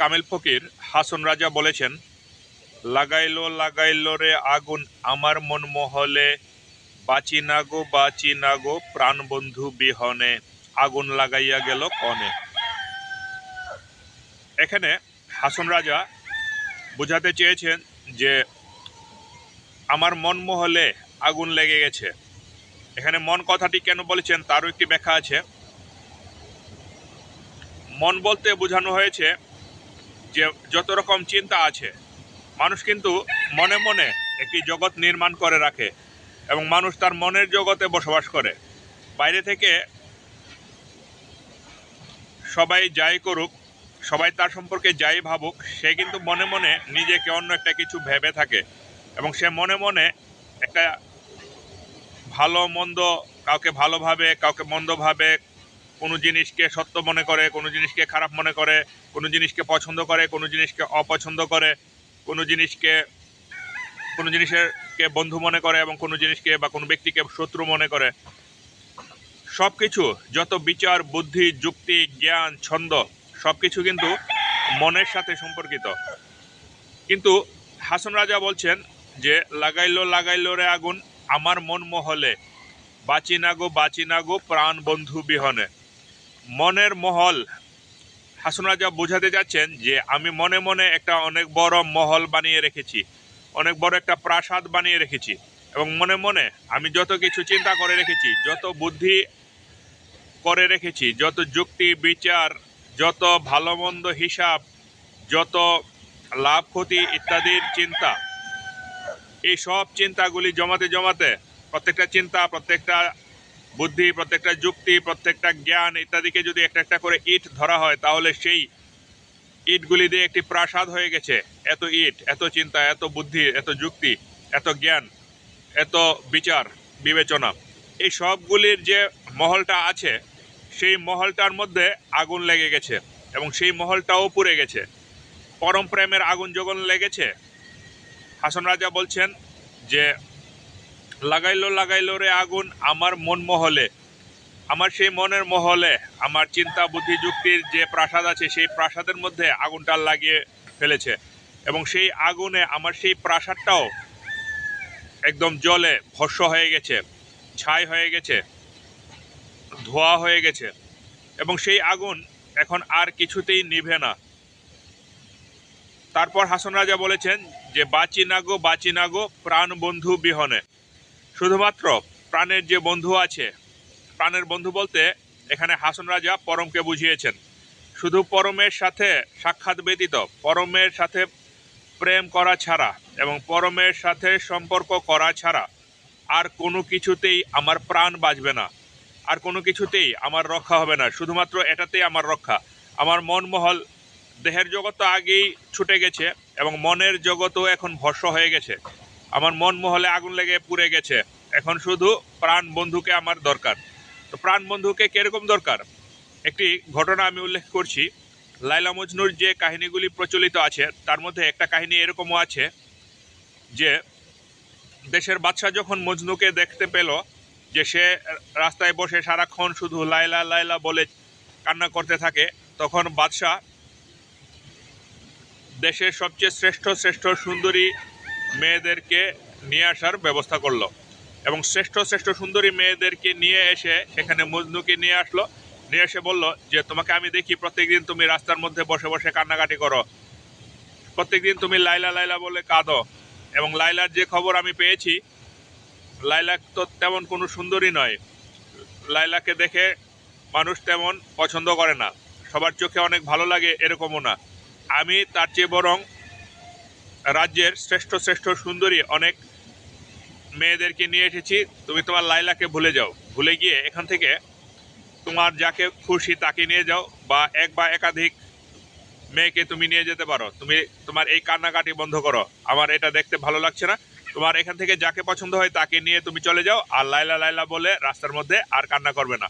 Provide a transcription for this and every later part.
কামেল ফকির, হাসন রাজা বলেছেন, লাগাইলো লাগাইলো রে আগুন আমার মন মহলে, বাঁচি না গো, বাঁচি না গো প্রাণ বন্ধু বিহনে, আগুন লাগাইয়া গেল কনে। এখানে হাসন রাজা বোঝাতে চেয়েছেন যে, আমার মন মহলে আগুন লেগে গেছে। এখানে মন কথাটি কেন বলেছেন তারও একটি ব্যাখ্যা আছে। মন বলতে বোঝানো হয়েছে যে যত রকম চিন্তা আছে, মানুষ কিন্তু মনে মনে একটি জগৎ নির্মাণ করে রাখে এবং মানুষ তার মনের জগতে বসবাস করে। বাইরে থেকে সবাই যাই করুক, সবাই তার সম্পর্কে যাই ভাবুক, সে কিন্তু মনে মনে নিজেকে অন্য একটা কিছু ভেবে থাকে এবং সে মনে মনে একটা ভালো মন্দ কাউকে ভালোভাবে, কাউকে মন্দভাবে কোনো জিনিসকে সত্য মনে করে, কোনো জিনিসকে খারাপ মনে করে, কোনো জিনিসকে পছন্দ করে, কোনো জিনিসকে অপছন্দ করে, কোনো জিনিসকে, কোনো জিনিসের কে বন্ধু মনে করে এবং কোনো জিনিসকে বা কোনো ব্যক্তিকে শত্রু মনে করে। সব কিছু যত বিচার, বুদ্ধি, যুক্তি, জ্ঞান, ছন্দ সব কিছু কিন্তু মনের সাথে সম্পর্কিত। কিন্তু হাসন রাজা বলছেন যে, লাগাইলো লাগাইলো রে আগুন, আমার মন মহলে। বাঁচি না গো, বাঁচি না গো, প্রাণ বন্ধু বিহনে। মনের মহল। হাসন রাজা বোঝাতে যাচ্ছেন যে, আমি মনে মনে একটা অনেক বড় মহল বানিয়ে রেখেছি, অনেক বড় একটা প্রাসাদ বানিয়ে রেখেছি এবং মনে মনে আমি যত কিছু চিন্তা করে রেখেছি, যত বুদ্ধি করে রেখেছি, যত যুক্তি, বিচার, যত ভালো মন্দ হিসাব, যত লাভ, ক্ষতি ইত্যাদির চিন্তা, এই সব চিন্তাগুলি জমাতে জমাতে প্রত্যেকটা চিন্তা, প্রত্যেকটা বুদ্ধি, প্রত্যেকটা যুক্তি, প্রত্যেকটা জ্ঞান ইত্যাদিকে যদি একটা একটা করে ইট ধরা হয়, তাহলে সেই ইটগুলি দিয়ে একটি প্রাসাদ হয়ে গেছে। এত ইট, এত চিন্তা, এত বুদ্ধি, এত যুক্তি, এত জ্ঞান, এত বিচার, বিবেচনা। এই সবগুলির যে মহলটা আছে, সেই মহলটার মধ্যে আগুন লেগে গেছে এবং সেই মহলটাও পুড়ে গেছে। পরম প্রেমের আগুন যখন লেগেছে, হাসন রাজা বলছেন যে লাগাইলো লাগাইলো রে আগুন আমার মন মহলে। আমার সেই মনের মহলে, আমার চিন্তা, বুদ্ধি, যুক্তির যে প্রাসাদ আছে, সেই প্রাসাদের মধ্যে আগুনটা লাগিয়ে ফেলেছে। এবং সেই আগুনে আমার সেই প্রাসাদটাও একদম জলে ভস্য হয়ে গেছে, ছাই হয়ে গেছে, ধোয়া হয়ে গেছে। এবং সেই আগুন এখন আর কিছুতেই নিভে না। তারপর হাসন রাজা বলেছেন যে, বাঁচি না গো, বাঁচি না গো, প্রাণ বন্ধু বিহনে। শুধুমাত্র প্রাণের যে বন্ধু আছে, প্রাণের বন্ধু বলতে এখানে হাসন রাজা পরমকে বুঝিয়েছেন। শুধু পরমের সাথে সাক্ষাৎ ব্যতীত, পরমের সাথে প্রেম করা ছাড়া এবং পরমের সাথে সম্পর্ক করা ছাড়া আর কোনো কিছুতেই আমার প্রাণ বাঁচবে না। আর কোনো কিছুতেই আমার রক্ষা হবে না। শুধুমাত্র এটাতেই আমার রক্ষা। আমার মনমহল, দেহের জগৎ তো আগেই ছুটে গেছে এবং মনের জগতও এখন ভস্য হয়ে গেছে। আমার মন মহলে আগুন লেগে পুড়ে গেছে। এখন শুধু প্রাণ বন্ধুকে আমার দরকার। তো প্রাণ বন্ধুকে কীরকম দরকার? একটি ঘটনা আমি উল্লেখ করছি। লাইলা মজনুর যে কাহিনীগুলি প্রচলিত আছে, তার মধ্যে একটা কাহিনী এরকমও আছে যে, দেশের বাদশাহ যখন মজনুকে দেখতে পেল যে সে রাস্তায় বসে সারাক্ষণ শুধু লাইলা লাইলা বলে কান্না করতে থাকে, তখন বাদশাহ দেশের সবচেয়ে শ্রেষ্ঠ শ্রেষ্ঠ সুন্দরী মেয়েদেরকে নিয়ে আসার ব্যবস্থা করল। এবং শ্রেষ্ঠ শ্রেষ্ঠ সুন্দরী মেয়েদেরকে নিয়ে এসে সেখানে মজনুকে নিয়ে আসলো। নিয়ে এসে বলল যে, তোমাকে আমি দেখি, প্রত্যেকদিন তুমি রাস্তার মধ্যে বসে বসে কান্নাকাটি করো। প্রত্যেকদিন তুমি লাইলা লাইলা বলে কাঁদো। এবং লাইলার যে খবর আমি পেয়েছি লাইলা তো তেমন কোনো সুন্দরী নয়। লাইলাকে দেখে মানুষ তেমন পছন্দ করে না। সবার চোখে অনেক ভালো লাগে এরকমও না। আমি তার চেয়ে বরং রাজ্যের শ্রেষ্ঠ শ্রেষ্ঠ সুন্দরী অনেক মেয়েদেরকে নিয়ে এসেছি। তুমি তোমার লাইলাকে ভুলে যাও। ভুলে গিয়ে এখান থেকে তোমার যাকে খুশি তাকে নিয়ে যাও বা এক বা একাধিক মেয়েকে তুমি নিয়ে যেতে পারো। তুমি তোমার এই কান্নাকাটি বন্ধ করো। আমার এটা দেখতে ভালো লাগছে না। তোমার এখান থেকে যাকে পছন্দ হয় তাকে নিয়ে তুমি চলে যাও আর লাইলা লাইলা বলে রাস্তার মধ্যে আর কান্না করবে না।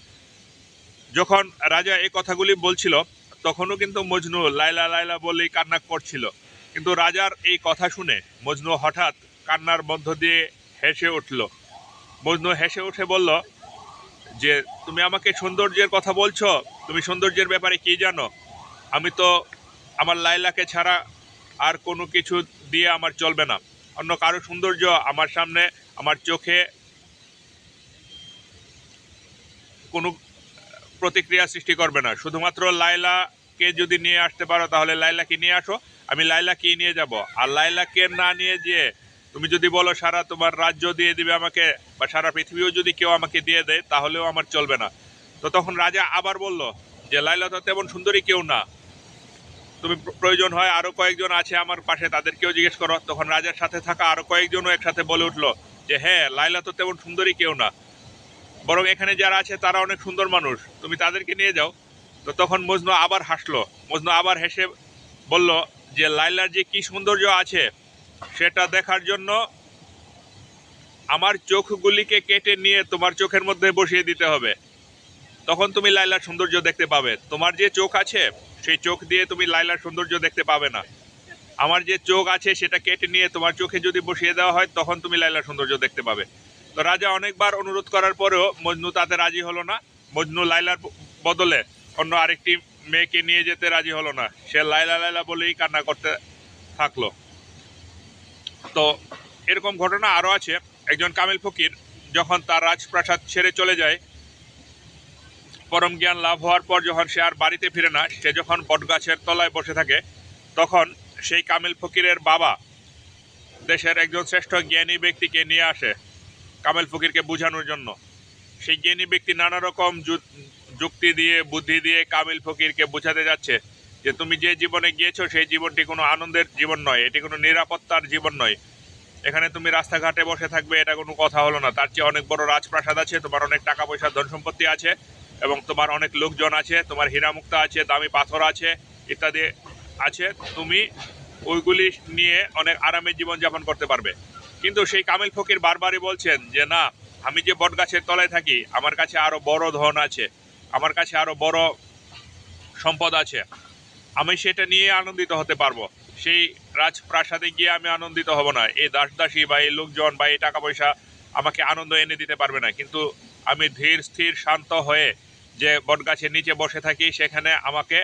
যখন রাজা এই কথাগুলি বলছিল, তখনও কিন্তু মজনু লাইলা লাইলা বলেই কান্না করছিল। কিন্তু রাজার এই কথা শুনে মজনু হঠাৎ কান্নার মধ্য দিয়ে হেসে উঠল। মজনু হেসে উঠে বলল, যে তুমি আমাকে সৌন্দর্যের কথা বলছো, তুমি সৌন্দর্যের ব্যাপারে কি জানো? আমি তো আমার লাইলাকে ছাড়া আর কোনো কিছু দিয়ে আমার চলবে না। অন্য কারও সৌন্দর্য আমার সামনে, আমার চোখে কোনো প্রতিক্রিয়া সৃষ্টি করবে না। শুধুমাত্র লাইলাকে যদি নিয়ে আসতে পারো, তাহলে লাইলাকে নিয়ে আসো। আমি লাইলা লাইলাকে নিয়ে যাব। আর লাইলাকে না নিয়ে যেয়ে তুমি যদি বলো, সারা তোমার রাজ্য দিয়ে দিবে আমাকে, বা সারা পৃথিবীও যদি কেউ আমাকে দিয়ে দেয়, তাহলেও আমার চলবে না। তো তখন রাজা আবার বলল যে, লাইলা তো তেমন সুন্দরী কেউ না। তুমি প্রয়োজন হয় আরও কয়েকজন আছে আমার পাশে, তাদেরকেও জিজ্ঞেস করো। তখন রাজার সাথে থাকা আরও কয়েকজনও একসাথে বলে উঠল যে হ্যাঁ লাইলা তো তেমন সুন্দরী কেউ না। বরং এখানে যারা আছে, তারা অনেক সুন্দর মানুষ। তুমি তাদেরকে নিয়ে যাও। তো তখন মজনু আবার হাসলো। মজনু আবার হেসে বলল যে লাইলার যে কি সৌন্দর্য আছে, সেটা দেখার জন্য আমার চোখগুলিকে কেটে নিয়ে তোমার চোখের মধ্যে বসিয়ে দিতে হবে। তখন তুমি লাইলার সৌন্দর্য দেখতে পাবে। তোমার যে চোখ আছে, সেই চোখ দিয়ে তুমি লাইলার সৌন্দর্য দেখতে পাবে না। আমার যে চোখ আছে, সেটা কেটে নিয়ে তোমার চোখে যদি বসিয়ে দেওয়া হয়, তখন তুমি লাইলার সৌন্দর্য দেখতে পাবে। তো রাজা অনেকবার অনুরোধ করার পরেও মজনু তাতে রাজি হলো না। মজনু লাইলার বদলে অন্য আরেকটি মেয়েকে নিয়ে যেতে রাজি হলো না। সে লাইলা লাইলা বলেই কান্না করতে থাকল। তো এরকম ঘটনা আরও আছে। একজন কামিল ফকির যখন তার রাজপ্রাসাদ ছেড়ে চলে যায়, পরম জ্ঞান লাভ হওয়ার পর যখন সে আর বাড়িতে ফিরে না, সে যখন বটগাছের তলায় বসে থাকে, তখন সেই কামিল ফকিরের বাবা দেশের একজন শ্রেষ্ঠ জ্ঞানী ব্যক্তিকে নিয়ে আসে কামেল ফকিরকে বোঝানোর জন্য। সেই জ্ঞানী ব্যক্তি নানা রকম যুক্তি দিয়ে, বুদ্ধি দিয়ে কামিল ফকিরকে বোঝাতে যাচ্ছে যে তুমি যে জীবনে গিয়েছো, সেই জীবনটি কোনো আনন্দের জীবন নয়। এটি কোনো নিরাপত্তার জীবন নয়। এখানে তুমি রাস্তাঘাটে বসে থাকবে, এটা কোনো কথা হলো না। তার চেয়ে অনেক বড় রাজপ্রাসাদ আছে, তোমার অনেক টাকা পয়সা ধন সম্পত্তি আছে এবং তোমার অনেক লোকজন আছে, তোমার হীরামুক্তা আছে, দামি পাথর আছে, ইত্যাদি আছে। তুমি ওইগুলি নিয়ে অনেক আরামে জীবনযাপন করতে পারবে। কিন্তু সেই কামিল ফকির বারবারই বলছেন যে, না, আমি যে বটগাছের তলায় থাকি, আমার কাছে আরও বড় ধন আছে। আমার কাছে আরও বড় সম্পদ আছে। আমি সেটা নিয়ে আনন্দিত হতে পারব। সেই রাজপ্রাসাদে গিয়ে আমি আনন্দিত হব না। এই দাস দাসী বা এই লোকজন বা এই টাকা পয়সা আমাকে আনন্দ এনে দিতে পারবে না। কিন্তু আমি ধীর, স্থির, শান্ত হয়ে যে বটগাছের নিচে বসে থাকি, সেখানে আমাকে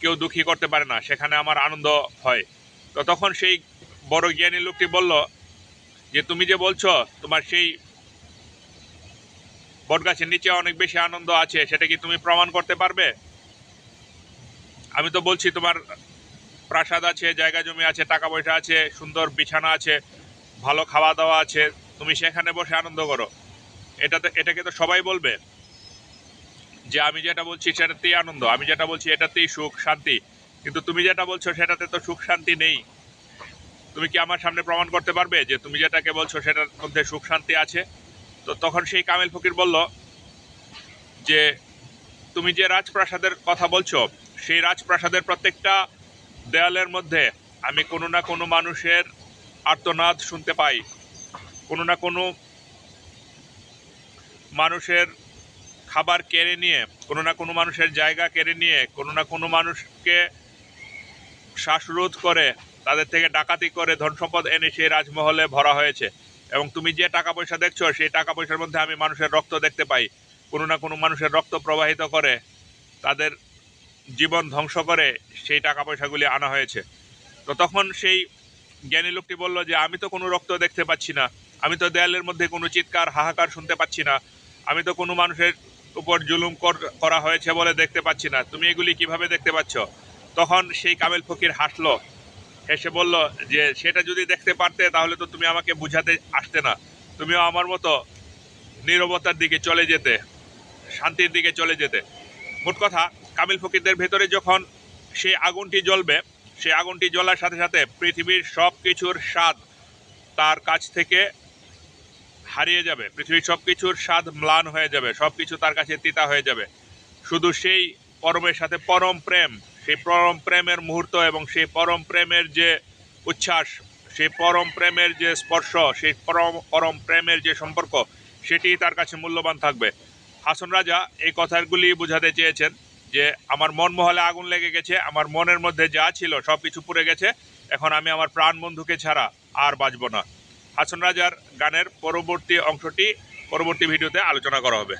কেউ দুঃখী করতে পারে না। সেখানে আমার আনন্দ হয়। তো তখন সেই বড় জ্ঞানী লোকটি বলল, যে তুমি যে বলছো, তোমার সেই বটগাছের নিচে অনেক বেশি আনন্দ আছে, সেটা কি তুমি প্রমাণ করতে পারবে? আমি তো বলছি, তোমার প্রাসাদ আছে, জায়গা জমি আছে, টাকা পয়সা আছে, সুন্দর বিছানা আছে, ভালো খাওয়া দাওয়া আছে, তুমি সেখানে বসে আনন্দ করো। এটাতে, এটাকে তো সবাই বলবে যে আমি যেটা বলছি সেটাতেই আনন্দ, আমি যেটা বলছি এটাতেই সুখ, শান্তি। কিন্তু তুমি যেটা বলছো সেটাতে তো সুখ, শান্তি নেই। তুমি কি আমার সামনে প্রমাণ করতে পারবে যে তুমি যেটাকে বলছো সেটার মধ্যে সুখ, শান্তি আছে? তো তখন সেই কামেল ফকির বলল, যে তুমি যে রাজপ্রাসাদের কথা বলছো, সেই রাজপ্রাসাদের প্রত্যেকটা দেয়ালের মধ্যে আমি কোনো না কোনো মানুষের আর্তনাদ শুনতে পাই। কোনো না কোনো মানুষের খাবার কেড়ে নিয়ে, কোনো না কোনো মানুষের জায়গা কেড়ে নিয়ে, কোনো না কোনো মানুষকে শ্বাসরোধ করে, তাদের থেকে ডাকাতি করে ধন সম্পদ এনে সেই রাজমহলে ভরা হয়েছে। এবং তুমি যে টাকা পয়সা দেখছ, সেই টাকা পয়সার মধ্যে আমি মানুষের রক্ত দেখতে পাই। কোনো না কোনো মানুষের রক্ত প্রবাহিত করে, তাদের জীবন ধ্বংস করে সেই টাকা পয়সাগুলি আনা হয়েছে। তো তখন সেই জ্ঞানী লোকটি বলল যে, আমি তো কোনো রক্ত দেখতে পাচ্ছি না। আমি তো দেয়ালের মধ্যে কোনো চিৎকার, হাহাকার শুনতে পাচ্ছি না। আমি তো কোনো মানুষের উপর জুলুম কর- হয়েছে বলে দেখতে পাচ্ছি না। তুমি এগুলি কীভাবে দেখতে পাচ্ছ? তখন সেই কামেল ফকির হাসলো। হেসে বলল যে, সেটা যদি দেখতে পারতে, তাহলে তো তুমি আমাকে বুঝাতে আসতে না। তুমিও আমার মতো নীরবতার দিকে চলে যেতে, শান্তির দিকে চলে যেতে। মোট কথা, কামিল ফকিরদের ভেতরে যখন সেই আগুনটি জ্বলবে সেই আগুনটি জ্বলার সাথে সাথে পৃথিবীর সব কিছুর স্বাদ তার কাছ থেকে হারিয়ে যাবে। পৃথিবীর সব কিছুর স্বাদ ম্লান হয়ে যাবে সব কিছু তার কাছে তিতা হয়ে যাবে। শুধু সেই পরমের সাথে পরম প্রেম। সেই পরম প্রেমের মুহূর্ত এবং সেই পরম প্রেমের যে উচ্ছ্বাস, সেই পরম প্রেমের যে স্পর্শ, সেই পরম পরম প্রেমের যে সম্পর্ক, সেটি তার কাছে মূল্যবান থাকবে। হাসন রাজা এই কথাগুলি বোঝাতে চেয়েছেন যে, আমার মন মহলে আগুন লেগে গেছে, আমার মনের মধ্যে যা ছিল সব কিছু পুড়ে গেছে, এখন আমি আমার প্রাণ বন্ধুকে ছাড়া আর বাঁচব না। হাসন রাজার গানের পরবর্তী অংশটি পরবর্তী ভিডিওতে আলোচনা করা হবে।